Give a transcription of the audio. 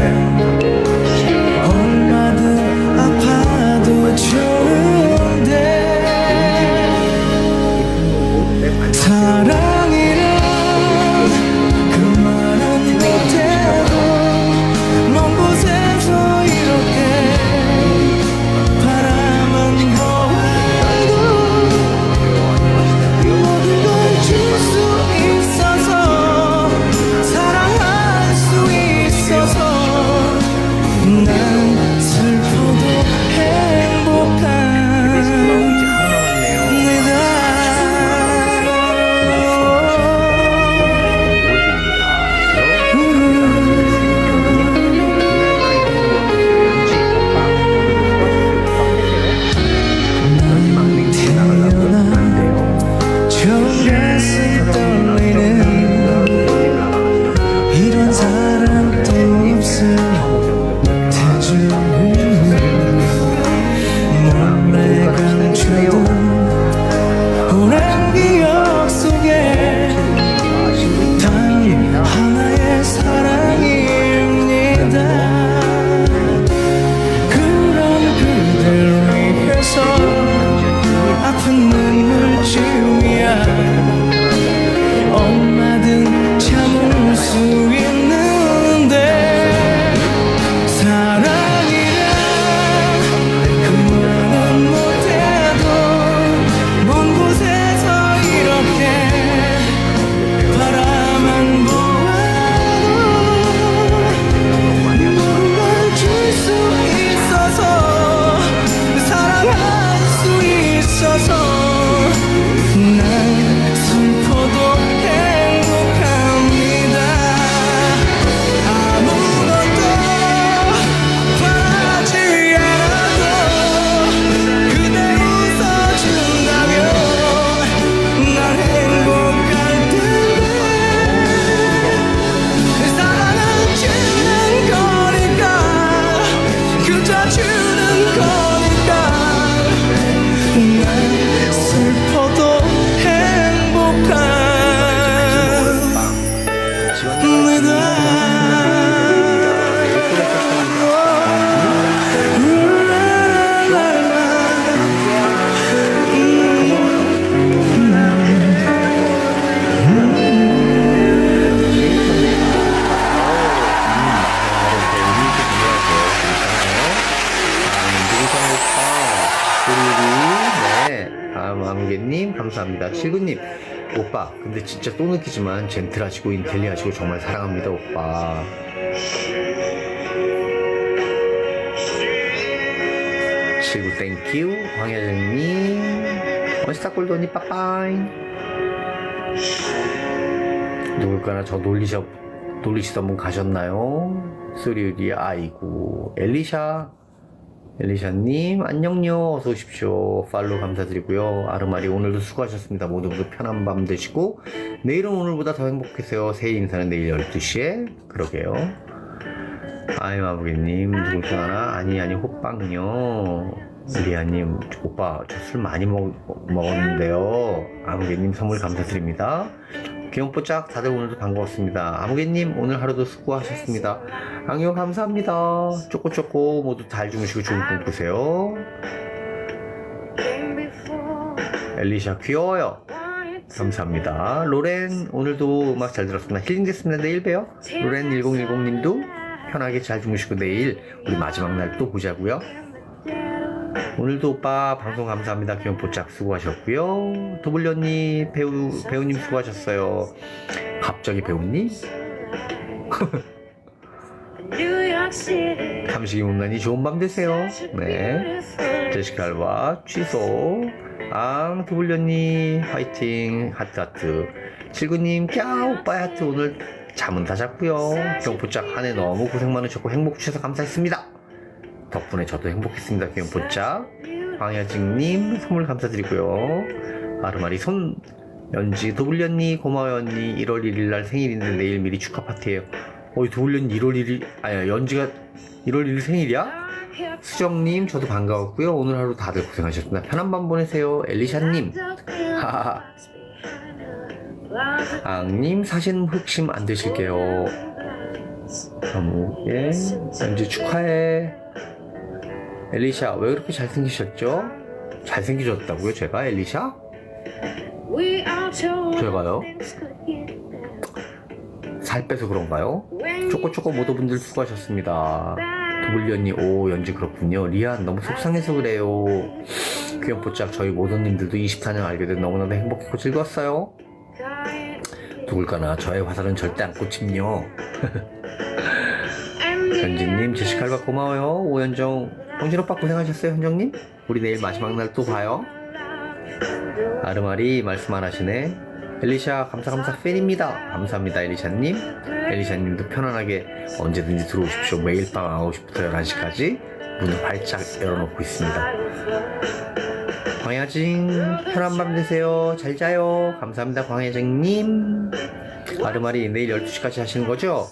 heaven. 다음 아무개님 감사합니다. 칠구님 오빠 근데 진짜 또 느끼지만 젠틀하시고 인텔리하시고 정말 사랑합니다 오빠. 칠구 땡큐 황혜정님 원스타 골드니 빠빠이 누굴까나 저 놀리셔 놀리시던 분 가셨나요? 쓰리우리 아이고 엘리샤 엘리샤님 안녕요. 어서 오십시오. 팔로우 감사드리고요. 아르마리 오늘도 수고하셨습니다. 모두 모두 편한 밤 되시고 내일은 오늘보다 더 행복해세요. 새해 인사는 내일 12시에. 그러게요. 아이 마부개님 누굴 하나? 아니 아니 호빵요. 리아님 오빠 저 술 많이 먹, 먹었는데요. 아무개님 선물 감사드립니다 귀염뽀짝 다들 오늘도 반가웠습니다. 아무개님 오늘 하루도 수고하셨습니다. 앙요 감사합니다. 쪼꼬쪼꼬 모두 잘 주무시고 좋은 꿈 꾸세요. 엘리샤 귀여워요. 감사합니다. 로렌 오늘도 음악 잘 들었습니다. 힐링 됐습니다. 내일 봬요. 로렌 1010님도 편하게 잘 주무시고 내일 우리 마지막 날 또 보자고요. 오늘도 오빠 방송 감사합니다. 귀염뽀짝 수고하셨고요. 도블리 언니 배우 배우님 수고하셨어요. 갑자기 배우님? 감식이 못나니 좋은 밤 되세요. 네. 제시카 알바 취소. 앙 언니 화이팅 하트 하트. 칠구님 꺄 오빠 하트 오늘 잠은 다 잤고요. 귀염뽀짝 한 해 너무 고생 많으셨고 행복 주셔서 감사했습니다. 덕분에 저도 행복했습니다. 귀염뽀짝. 황여진님 선물 감사드리고요. 아르마리 손 연지 도블리 언니 고마워요 언니 1월 1일 날 생일인데 내일 미리 축하 파티예요. 어이 도블리 언니 1월 1일 아니 연지가 1월 1일 생일이야? 수정님 저도 반가웠고요. 오늘 하루 다들 고생하셨습니다. 편한 밤 보내세요. 엘리샤님 앙님 사진 흑심 안 되실게요. 너무 예 연지 축하해. 엘리샤 왜 그렇게 잘생기셨죠? 잘생기셨다고요 제가 엘리샤? 제가요? 살 빼서 그런가요? 쪼꼬쪼꼬 모두분들 수고하셨습니다. 두블리언님, 오, 연지 그렇군요. 리안, 너무 속상해서 그래요. 귀염뽀짝 저희 모두님들도 24년 알게 돼 너무나도 행복했고 즐거웠어요. 누굴까나 저의 화살은 절대 안 꽂힘요. 현진님, 제시칼바 고마워요. 오현정, 홍진 오빠 고생하셨어요, 현정님? 우리 내일 마지막 날 또 봐요. 아르마리 말씀 안 하시네. 엘리샤 감사 감사 팬입니다. 감사합니다 엘리샤님. 엘리샤님도 편안하게 언제든지 들어오십시오. 매일 밤 9시부터 11시까지 문을 활짝 열어놓고 있습니다. 광야징 편한 밤 되세요. 잘 자요. 감사합니다 광야징님. 아르마리 내일 12시까지 하시는 거죠?